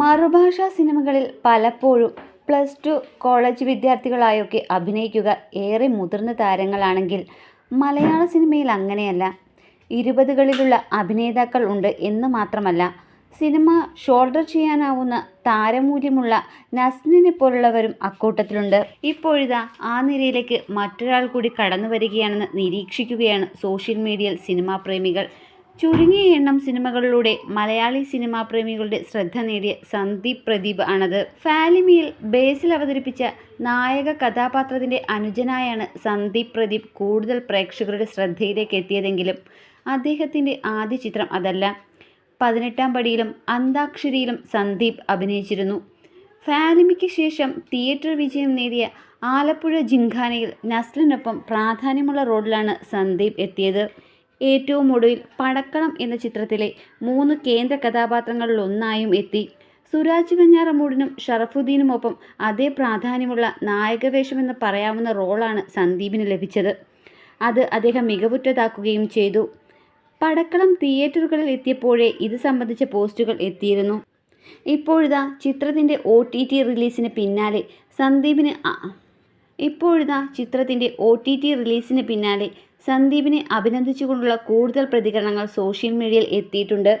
മറുഭാഷാ സിനിമകളിൽ പലപ്പോഴും plus two college വിദ്യാർത്ഥികളായൊക്കെ അഭിനയിക്കുക ഏറെ മുതിർന്ന താരങ്ങളാണെങ്കിൽ മലയാള സിനിമയിൽ അങ്ങനെയല്ല. ഇരുപതുകളിലുള്ള അഭിനേതാക്കൾ ഉണ്ട് എന്ന് മാത്രമല്ല സിനിമ ഷോൾഡർ ചെയ്യാനാവുന്ന താരമൂല്യമുള്ള നസ്ലിനെ പോലുള്ളവരും അക്കൂട്ടത്തിലുണ്ട്. ഇപ്പോഴിതാ ആ നിരയിലേക്ക് മറ്റൊരാൾ കൂടി കടന്നു വരികയാണെന്ന് നിരീക്ഷിക്കുകയാണ് സോഷ്യൽ മീഡിയയിൽ സിനിമാ പ്രേമികൾ. ചുരുങ്ങിയ എണ്ണം സിനിമകളിലൂടെ മലയാളി സിനിമാ പ്രേമികളുടെ ശ്രദ്ധ നേടിയ സന്ദീപ് പ്രദീപ് ആണത്. ഫാലിമിയിൽ ബേസിൽ അവതരിപ്പിച്ച നായക കഥാപാത്രത്തിന്റെ അനുജനായാണ് സന്ദീപ് പ്രദീപ് കൂടുതൽ പ്രേക്ഷകരുടെ ശ്രദ്ധയിലേക്ക് എത്തിയതെങ്കിലും അദ്ദേഹത്തിന്റെ ആദ്യ ചിത്രം അതല്ല. പതിനെട്ടാം പടിയിലും അന്താക്ഷരിയിലും സന്ദീപ് അഭിനയിച്ചിരുന്നു. ഫാലിമിക്ക് ശേഷം തിയേറ്റർ വിജയം നേടിയ ആലപ്പുഴ ജിംഖാനയിൽ നസ്ലിനൊപ്പം പ്രാധാന്യമുള്ള റോളിലാണ് സന്ദീപ് എത്തിയത്. ഏറ്റവും ഒടുവിൽ പടക്കളം എന്ന ചിത്രത്തിലെ മൂന്ന് കേന്ദ്ര കഥാപാത്രങ്ങളിലൊന്നായും എത്തി. സുരാജ് വെഞ്ഞാറമൂടിനും ഷറഫുദ്ദീനുമൊപ്പം അതേ പ്രാധാന്യമുള്ള നായകവേഷമെന്ന് പറയാവുന്ന റോളാണ് സന്ദീപിന് ലഭിച്ചത്. അത് അദ്ദേഹം മികവുറ്റതാക്കുകയും ചെയ്തു. പടക്കളം തിയേറ്ററുകളിൽ എത്തിയപ്പോഴേ ഇത് സംബന്ധിച്ച പോസ്റ്റുകൾ എത്തിയിരുന്നു. ഇപ്പോഴിതാ ചിത്രത്തിന്റെ ഒ ടി ടി റിലീസിന് പിന്നാലെ സന്ദീപിന് ഇപ്പോഴിതാ ചിത്രത്തിന്റെ ഒ ടി ടി റിലീസിന് പിന്നാലെ സന്ദീപിനെ അഭിനന്ദിച്ചുകൊണ്ടുള്ള കൂടുതൽ പ്രതികരണങ്ങൾ സോഷ്യൽ മീഡിയയിൽ എത്തിയിട്ടുണ്ട്.